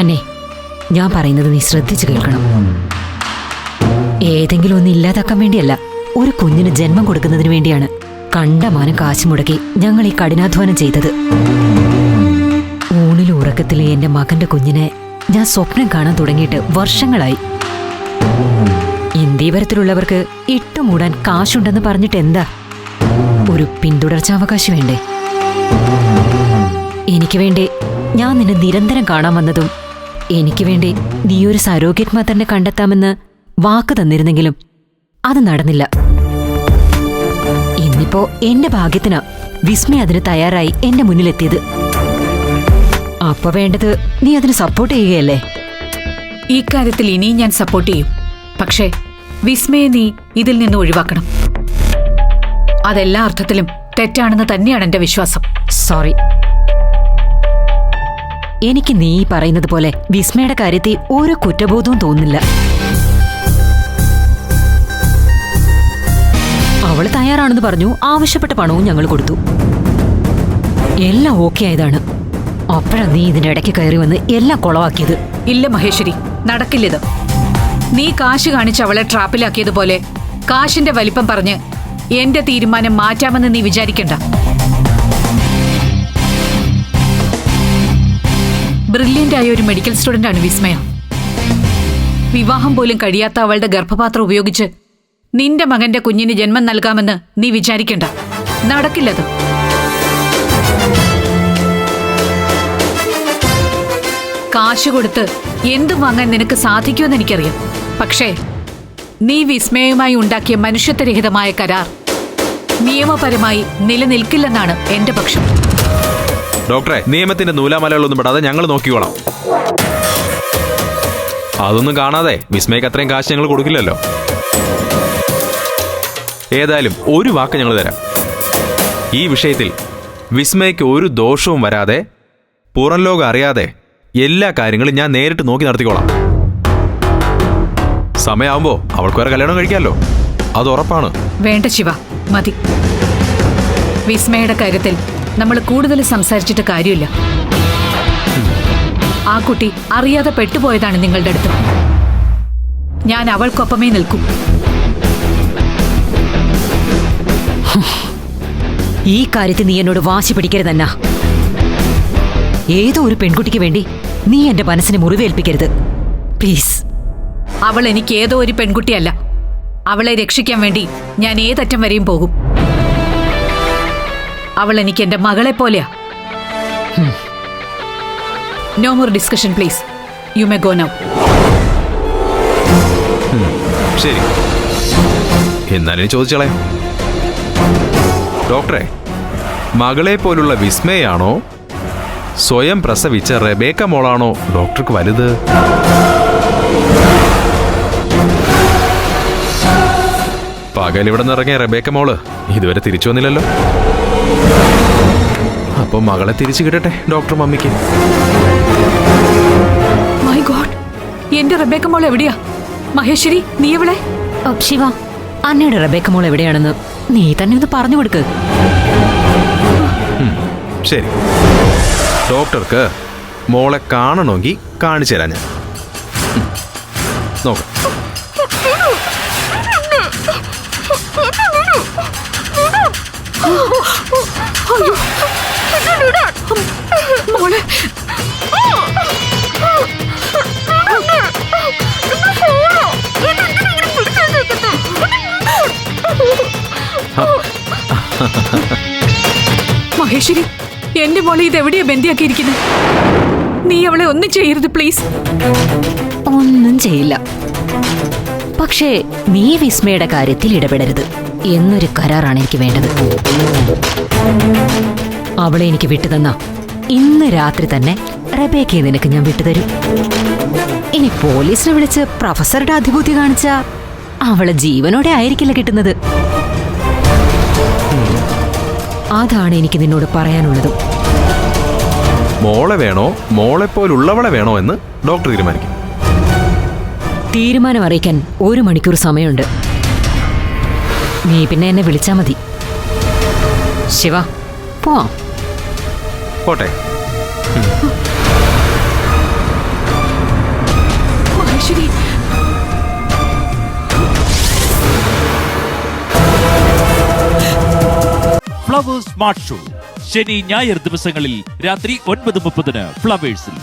അന്നെ ഞാൻ പറയുന്നത് നീ ശ്രദ്ധിച്ചു കേൾക്കണം. ഏതെങ്കിലും ഒന്ന് ഇല്ലാതാക്കാൻ വേണ്ടിയല്ല ഒരു കുഞ്ഞിന് ജന്മം കൊടുക്കുന്നതിന് വേണ്ടിയാണ് കണ്ടമാനം കാശ് മുടക്കി ഞങ്ങൾ ഈ കഠിനാധ്വാനം ചെയ്തത്. ഊണിലും ഉറക്കത്തിലെ എന്റെ മകന്റെ കുഞ്ഞിനെ ഞാൻ സ്വപ്നം കാണാൻ തുടങ്ങിയിട്ട് വർഷങ്ങളായി. ഇന്ത്യവരത്തിലുള്ളവർക്ക് ഇട്ടുമൂടാൻ കാശുണ്ടെന്ന് പറഞ്ഞിട്ട് എന്താ? ഒരു പിന്തുടർച്ചാവകാശം വേണ്ടേ? എനിക്ക് വേണ്ടി ഞാൻ നിന്നെ നിരന്തരം കാണാൻ വന്നതും എനിക്ക് വേണ്ടി നീ ഒരു സരോഗ്യറ്റ് മദറിനെ കണ്ടെത്താമെന്ന് വാക്ക് തന്നിരുന്നെങ്കിലും അത് നടന്നില്ല. ഇന്നിപ്പോ എന്റെ ഭാഗ്യത്തിനാ വിസ്മയ അതിന് തയ്യാറായി എന്റെ മുന്നിലെത്തിയത്. അപ്പൊ വേണ്ടത് നീ അതിന് സപ്പോർട്ട് ചെയ്യുകയല്ലേ? ഈ കാര്യത്തിൽ ഇനിയും ഞാൻ സപ്പോർട്ട് ചെയ്യും. പക്ഷേ വിസ്മയെ നീ ഇതിൽ നിന്ന് ഒഴിവാക്കണം. അതെല്ലാ അർത്ഥത്തിലും തെറ്റാണെന്ന് തന്നെയാണ് എന്റെ വിശ്വാസം. സോറി എനിക്ക് നീ പറയുന്നത് പോലെ വിസ്മയുടെ കാര്യത്തിൽ ഒരു കുറ്റബോധവും തോന്നില്ല അവൾ തയ്യാറാണെന്ന് പറഞ്ഞു ആവശ്യപ്പെട്ട പണവും ഞങ്ങൾ കൊടുത്തു. എല്ലാം ഓക്കെ ആയതാണ്. അപ്പോഴാ നീ ഇതിന്റെ ഇടയ്ക്ക് കയറി വന്ന് എല്ലാം കുളവാക്കിയത്. ഇല്ല മഹേശ്വരി നടക്കില്ലത് നീ കാശ് കാണിച്ച് അവളെ ട്രാപ്പിലാക്കിയതുപോലെ കാശിന്റെ വലിപ്പം പറഞ്ഞ് എന്റെ തീരുമാനം മാറ്റാമെന്ന് നീ വിചാരിക്കണ്ട. ബ്രില്യന്റ് ആയ ഒരു മെഡിക്കൽ സ്റ്റുഡന്റ് ആണ് വിസ്മയ. വിവാഹം പോലും കഴിയാത്ത അവളുടെ ഗർഭപാത്രം ഉപയോഗിച്ച് നിന്റെ മകന്റെ കുഞ്ഞിന് ജന്മം നൽകാമെന്ന് നീ വിചാരിക്കണ്ട. നടക്കില്ലത്. കാശ് കൊടുത്ത് എന്തും വാങ്ങാൻ നിനക്ക് സാധിക്കുമെന്ന് എനിക്കറിയാം. പക്ഷേ നീ വിസ്മയമായി ഉണ്ടാക്കിയ മനുഷ്യത്വരഹിതമായ കരാർ നിയമപരമായി നിലനിൽക്കില്ലെന്നാണ് എന്റെ പക്ഷം. ഡോക്ടറെ നിയമത്തിന്റെ നൂലാമലകളൊന്നും പെടാതെ ഞങ്ങൾ നോക്കിക്കോളാം. അതൊന്നും കാണാതെ വിസ്മയ്ക്ക് അത്രയും കാശ് ഞങ്ങൾ കൊടുക്കില്ലല്ലോ. ഏതായാലും ഒരു വാക്ക് ഞങ്ങൾ തരാം. ഈ വിഷയത്തിൽ വിസ്മയ്ക്ക് ഒരു ദോഷവും വരാതെ പുറം ലോകം അറിയാതെ എല്ലാ കാര്യങ്ങളും ഞാൻ നേരിട്ട് നോക്കി നടത്തിക്കോളാം. സമയമാകുമ്പോ അവൾക്ക് വേറെ കല്യാണം കഴിക്കാമല്ലോ. അത് ഉറപ്പാണ്. വേണ്ട ശിവ മതി. വിസ്മയുടെ കാര്യത്തിൽ നമ്മൾ കൂടുതൽ സംസാരിച്ചിട്ട് കാര്യമില്ല. ആ കുട്ടി അറിയാതെ പെട്ടുപോയതാണ് നിങ്ങളുടെ അടുത്ത്. ഞാൻ അവൾക്കൊപ്പമേ നിൽക്കും. ഈ കാര്യത്തിൽ നീ എന്നോട് വാശി പിടിക്കരുതന്ന. ഏതോ ഒരു പെൺകുട്ടിക്ക് വേണ്ടി നീ എന്റെ മനസ്സിനെ മുറിവേൽപ്പിക്കരുത്. പ്ലീസ്. അവൾ എനിക്ക് ഏതോ ഒരു പെൺകുട്ടിയല്ല. അവളെ രക്ഷിക്കാൻ വേണ്ടി ഞാൻ ഏതറ്റം വരെയും പോകും. അവൾ എനിക്ക് എന്റെ മകളെ പോലെയാ. No more discussion please you may go now ശരി. എന്നാലും ചോദിച്ചോളെ. ഡോക്ടറെ മകളെ പോലുള്ള വിസ്മയാണോ? സ്വയം പ്രസവിച്ച റെബേക്ക മോളാണോ ഡോക്ടർക്ക് വലുത്? പകൽ ഇവിടെ നിന്ന് ഇറങ്ങിയ റെബേക്ക മോൾ ഇതുവരെ തിരിച്ചു വന്നില്ലല്ലോ. അപ്പൊ മകളെ തിരിച്ചു കിട്ടട്ടെ ഡോക്ടർ മമ്മിക്ക്. മൈ ഗോഡ് എന്റെ റബേക്ക മോൾ എവിടെയാ? മഹേശ്വരി നീ എവിടെ? ശിവ അന്നയുടെ റബേക്ക മോൾ എവിടെയാണെന്ന് നീ തന്നെ ഒന്ന് പറഞ്ഞു കൊടുക്ക്. ശരി. ഡോക്ടർക്ക് മോളെ കാണണമെങ്കിൽ കാണിച്ചു തരാം ഞാൻ. നോക്കാം. മഹേശ്വരി എന്റെ മോളെ ഇത് എവിടെയാ ബന്ധിയാക്കിയിരിക്കുന്നത് നീ അവളെ ഒന്നും ചെയ്യരുത് പ്ലീസ്. ഒന്നും ചെയ്യില്ല. പക്ഷേ നീ വിസ്മയുടെ കാര്യത്തിൽ ഇടപെടരുത്. എന്നൊരു കരാറാണ് എനിക്ക് വേണ്ടത്. അവളെ എനിക്ക് വിട്ടുതന്ന ഇന്ന് രാത്രി തന്നെ റബേക്കയെ നിനക്ക് ഞാൻ വിട്ടുതരും. ഇനി പോലീസിനെ വിളിച്ച് പ്രൊഫസറുടെ അധിപൂതി കാണിച്ച അവളെ ജീവനോടെ ആയിരിക്കില്ല കിട്ടുന്നത്. അതാണ് എനിക്ക് നിന്നോട് പറയാനുള്ളതും. മോളെ വേണോ? മോളെ പോലുള്ളവളെ വേണോ എന്ന് ഡോക്ടർ തീരുമാനിക്കും. തീരുമാനം അറിയിക്കാൻ ഒരു മണിക്കൂർ സമയമുണ്ട്. നീ പിന്നെ എന്നെ വിളിച്ചാ മതി. ശിവ പോവാം പോട്ടെ. ഫ്ലവേഴ്സ് സ്മാർട്ട് ഷോ ശനി ഞായർ ദിവസങ്ങളിൽ രാത്രി ഒൻപത് മുപ്പതിന് ഫ്ലവേഴ്സിൽ